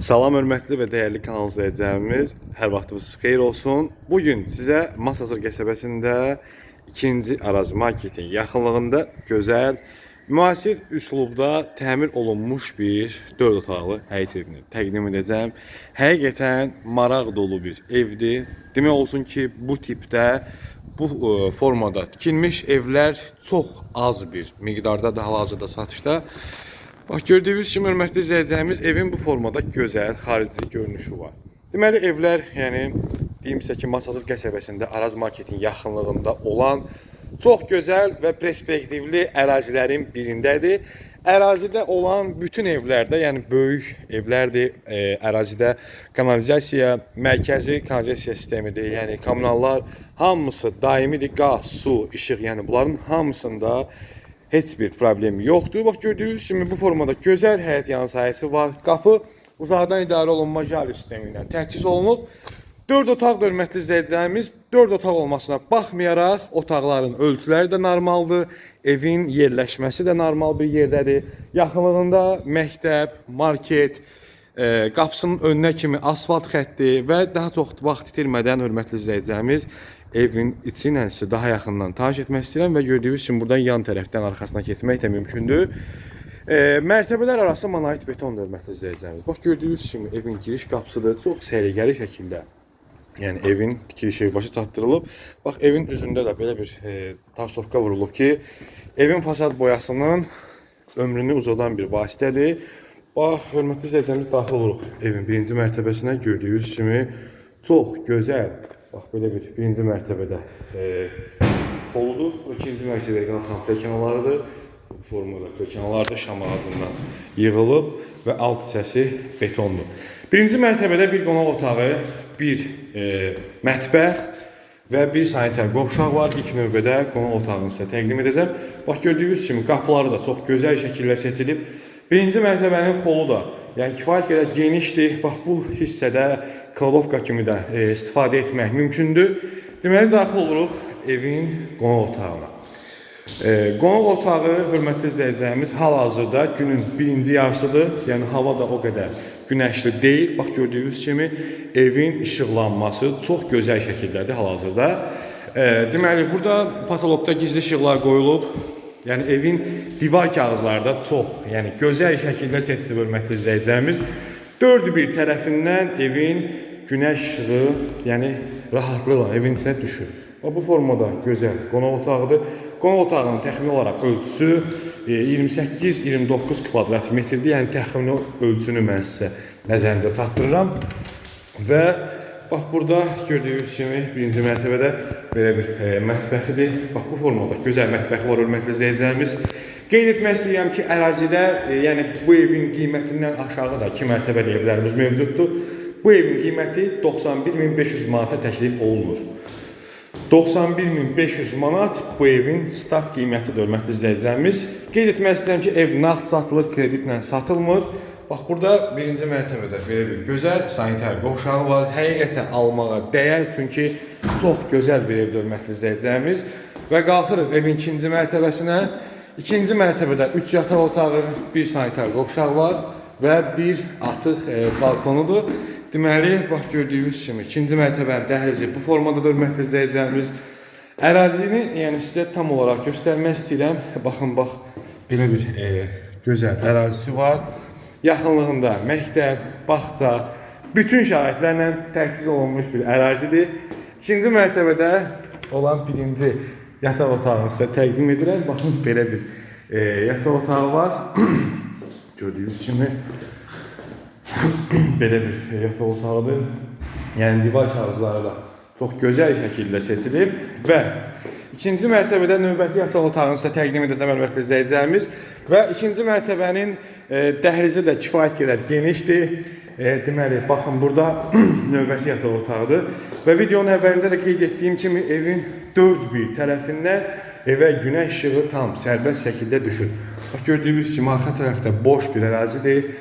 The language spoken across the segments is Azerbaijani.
Salam hörmətli və dəyərli kanal izləyicilərimiz, hər vaxtınız xeyir olsun. Bu gün sizə Masazır qəsəbəsində ikinci Araz marketin yaxınlığında gözəl, müasir üslubda təmir olunmuş bir 4 otaqlı həyət evini təqdim edəcəm. Həqiqətən maraq dolu bir evdir. Demək olsun ki, bu tipdə bu e, formada tikilmiş evlər çox az bir miqdarda da hal-hazırda satışda. Bax gördüyünüz kimi hörmətli izləyəcəyimiz evin bu formada gözəl xarici görünüşü var. Deməli evlər, yəni deyimsə ki, Masazır qəsəbəsində Araz marketin yaxınlığında olan çox gözəl və perspektivli ərazilərin birindədir. Ərazidə olan bütün evlərdə, yəni böyük evlərdir, e, ərazidə kanalizasiya, mərkəzi kanalizasiya sistemidir. Yəni kommunallar hamısı daimidir, qaz, su, işıq, yəni bunların hamısında heç bir problem yoxdur. Bax gördüyünüz kimi bu formada gözəl həyət yanı sahəsi var. Qapı uzaqdan idarə olunma jali sistemi ilə təchiz olunub. 4 otaq hörmətli izləyicilərimiz, 4 otaq olmasına baxmayaraq otaqların ölçüləri də normaldır. Evin yerləşməsi də normal bir yerdədir. Yaxınlığında məktəb, market, e, qapısının önünə kimi asfalt xətti və daha çox vaxt itirmədən hörmətli izləyicilərimiz evin içi ilə sizə daha yaxından tanış etmək istəyirəm və gördüyünüz kimi buradan yan tərəfdən arxasına keçmək də mümkündür. E, mərtəbələr arası monolit betondur hörmətli izləyicilərimiz. Bax gördüyünüz kimi evin giriş qapısıdır çox səliqəli şəkildə. Yəni evin tikilişi başa çatdırılıb. Bax evin üzündə də belə bir e, tarsovka vurulub ki, evin fasad boyasının ömrünü uzadan bir vasitədir. Bax, hörmətli izləyicilərimiz daxil oluruq evin birinci mərtəbəsinə gördüyünüz kimi çox gözəl. Bax belə bir birinci mərtəbədə e, xoludur. Bu ikinci mərtəbəyə qalxan pəkanlarıdır. Bu formada pəkanlar da şam ağacından yığılıb və alt hissəsi betondur. Birinci mərtəbədə bir qonaq otağı, bir e, mətbəx və bir sanitar qovşaq var. İlk növbədə qonaq otağını sizə təqdim edəcəm. Bax gördüyünüz kimi qapıları da çox gözəl şəkildə seçilib. Birinci mərtəbənin xolu da yəni kifayət qədər genişdir. Bax bu hissədə kladovka kimi də e, istifadə etmək mümkündür. Deməli daxil oluruq evin qonaq otağına. E, qonaq otağı hörmətli izləyicilərimiz hal-hazırda günün birinci yarısıdır. Yəni hava da o qədər günəşli deyil. Bax gördüyünüz kimi evin işıqlanması çox gözəl şəkildədir hal-hazırda. E, deməli burada patologda gizli işıqlar qoyulub. Yəni evin divar kağızları da çox, yəni gözəl şəkildə seçilib hörmətli izləyicilərimiz. Dördü bir tərəfindən evin günəş işığı, yəni rahatlıqla evin içinə düşür. Və bu formada gözəl qonaq otağıdır. Qonaq otağının təxmini olaraq ölçüsü e, 28-29 kvadrat metrdir. Yəni təxmini ölçünü mən sizə nəzərinizə çatdırıram. Və bax burada gördüyünüz kimi birinci mərtəbədə belə bir e, mətbəxidir. Bax bu formada gözəl mətbəxi var hörmətli izləyicilərimiz. Qeyd etmək istəyirəm ki, ərazidə, e, yəni bu evin qiymətindən aşağı da 2 mərtəbəli evlərimiz mövcuddur. Bu evin qiyməti 91500 manata təklif olunur. 91500 manat bu evin start qiymətidir hörmətli izləyicilərimiz. Qeyd etmək istəyirəm ki, ev nağd satılır, kreditlə satılmır. Bax burada birinci mərtəbədə belə bir gözəl sanitar qovşağı var. Həqiqətən almağa dəyər, çünki çox gözəl bir evdir hörmətli izləyicilərimiz. Və qalxırıq evin ikinci mərtəbəsinə. İkinci mərtəbədə 3 yataq otağı, bir sanitar qovşaq var və bir açıq e, balkonudur. Deməli, bax gördüyünüz kimi ikinci mərtəbənin dəhlizi bu formadadır hörmətli izləyicilərimiz. Ərazini yəni sizə tam olaraq göstərmək istəyirəm. Baxın, bax belə bir e, gözəl ərazisi var. Yaxınlığında məktəb, bağça, bütün şəraitlərlə təchiz olunmuş bir ərazidir. İkinci mərtəbədə olan birinci yataq otağını sizə təqdim edirəm. Baxın belə bir e, yataq otağı var. Gördüyünüz kimi belə bir yataq otağıdır. Yəni divar kağızları da çox gözəl şəkildə seçilib və ikinci mərtəbədə növbəti yataq otağını sizə təqdim edəcəm hörmətli izləyicilərimiz və ikinci mərtəbənin e, dəhlizi də kifayət qədər genişdir. E, deməli, baxın burada növbəti yataq otağıdır və videonun əvvəlində də qeyd etdiyim kimi evin dörd bir tərəfindən evə günəş işığı tam sərbəst şəkildə düşür. Bax gördüyünüz kimi arxa tərəfdə boş bir ərazidir.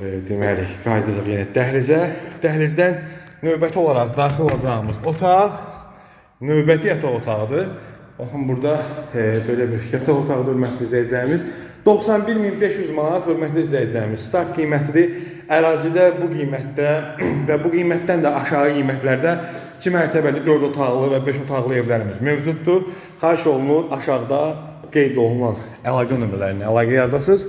E, deməli, qaydırıq yenə dəhlizə. Dəhlizdən növbəti olaraq daxil olacağımız otaq növbəti yataq otağıdır. Baxın burada e, belə bir yataq otağıdır hörmətli izləyəcəyimiz. 91500 manat hörmətli izləyəcəyimiz start qiymətidir. Ərazidə bu qiymətdə və bu qiymətdən də aşağı qiymətlərdə 2 mərtəbəli 4 otaqlı və 5 otaqlı evlərimiz mövcuddur. Xahiş olunur aşağıda qeyd olunan əlaqə nömrələrinə əlaqə yaradasınız.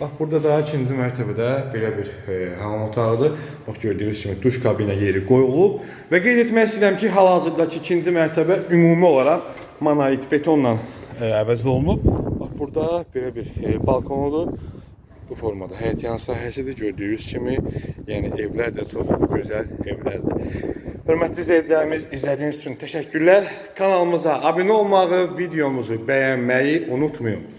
Bax burada da ikinci mərtəbədə belə bir e, hamam otağıdır. Bax gördüyünüz kimi duş kabinə yeri qoyulub və qeyd etmək istəyirəm ki, hal-hazırdakı ikinci mərtəbə ümumi olaraq monolit betonla e, əvəz olunub. Bax burada belə bir e, balkonudur. Bu formada həyət yan sahəsidir gördüyünüz kimi. Yəni evlər də çox gözəl evlərdir. Hörmətli izləyicilərimiz izlədiyiniz üçün təşəkkürlər. Kanalımıza abunə olmağı, videomuzu bəyənməyi unutmayın.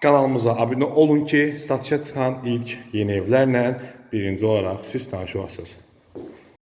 Kanalımıza abunə olun ki, satışa çıxan ilk yeni evlərlə birinci olaraq siz tanış olasınız.